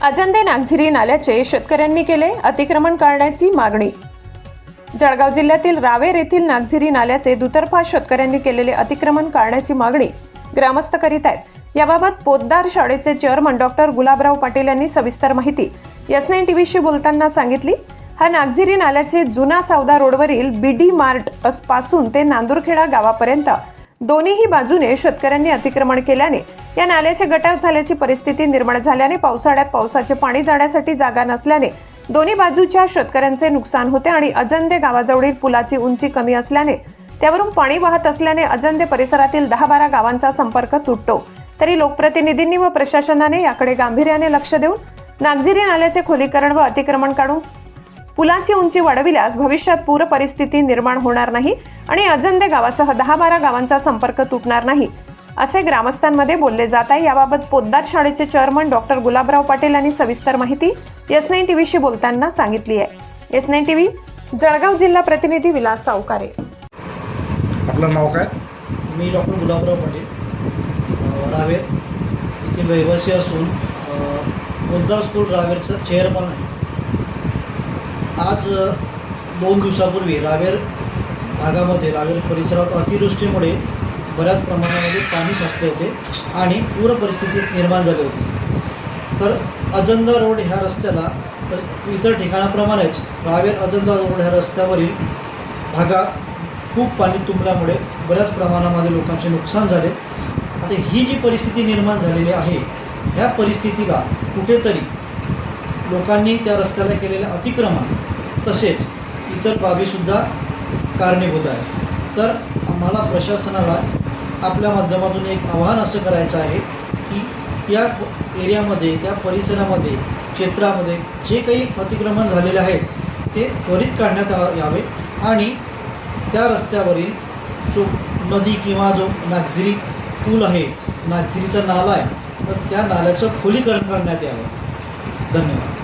अजंदे नागझिरी नाल्याचे शेतकऱ्यांनी केले अतिक्रमण करण्याची मागणी. जळगाव जिल्ह्यातील रावेर येथील नागझिरी नाल्याचे दुतर्फा शेतकऱ्यांनी केलेले अतिक्रमण काढण्याची मागणी ग्रामस्थ करीत आहेत. याबाबत पोद्दार शाळेचे चेअरमन डॉक्टर गुलाबराव पाटील यांनी सविस्तर माहिती. एस नाईन टीव्हीशी बोलताना सांगितली हा नागझिरी नाल्याचे जुना सावदा रोडवरील बी डी मार्टपासून ते नांदूरखेडा गावापर्यंत दोन्हीही बाजूने शेतकऱ्यांनी अतिक्रमण केल्याने या नाल्याचे गटार झाल्याची परिस्थिती निर्माण झाल्याने पावसाळ्यात पावसाचे पाणी जाण्यासाठी जागा नसल्याने दोन्ही बाजूच्या शेतकऱ्यांचे नुकसान होते आणि अजंदे गावाजवळील पुलाची उंची कमी असल्याने त्यावरून पाणी वाहत असल्याने अजंदे परिसरातील दहा बारा गावांचा संपर्क तुटतो. तरी लोकप्रतिनिधींनी व प्रशासनाने याकडे गांभीर्याने लक्ष देऊन नागझिरी नाल्याचे खोलीकरण व अतिक्रमण काढून पुलाची उंची वाढविल्यास भविष्यात पूर परिस्थिती निर्माण होणार नाही आणि अजंदे गावासह दहा बारा गावांचा संपर्क तुटणार नाही असे ग्रामस्थांमध्ये बोलले जात आहे. याबाबत पोद्दार शाळेचे चेअरमन डॉक्टर गुलाबराव पाटील यांनी सविस्तर माहिती एस नाईन टीव्हीशी बोलताना सांगितली आहे. एस नाईन टीव्ही जळगाव जिल्हा प्रतिनिधी विलास सावकारे. आपलं नाव काय? मी डॉक्टर गुलाबराव पाटील रावेर. येथील रहिवासी असून पोद्दार स्कूल रावेरचं चेअरमन आहे. आज दोन दिवसापूर्वी रावेर भागामध्ये रावेर परिसरात अतिवृष्टीमुळे बऱ्याच प्रमाणामध्ये पाणी साचले होते आणि पूर परिस्थिती निर्माण झाली होती. तर अजंदा रोड ह्या रस्त्याला तर इतर ठिकाणाप्रमाणेच रावेर अजंदा रोड ह्या रस्त्यावरील भागा खूप पाणी तुंबल्यामुळे बऱ्याच प्रमाणामध्ये लोकांचे नुकसान झाले. आता ही जी परिस्थिती निर्माण झालेली आहे ह्या परिस्थितीला कुठेतरी लोकांनी त्या रस्त्याला केलेले अतिक्रमण तसेच इतर बाबीसुद्धा कारणीभूत आहे तर आम्हाला प्रशासनाला आपल्या माध्यमातून एक आव्हान असं करायचं आहे की त्या एरियामध्ये त्या परिसरामध्ये क्षेत्रामध्ये जे काही अतिक्रमण झालेले आहेत ते त्वरित काढण्यात आ- यावे आणि त्या रस्त्यावरील जो नदी किंवा जो नागझिरी पूल आहे नागझिरीचा नाला आहे तर त्या नाल्याचं खोलीकरण करण्यात यावं. धन्यवाद.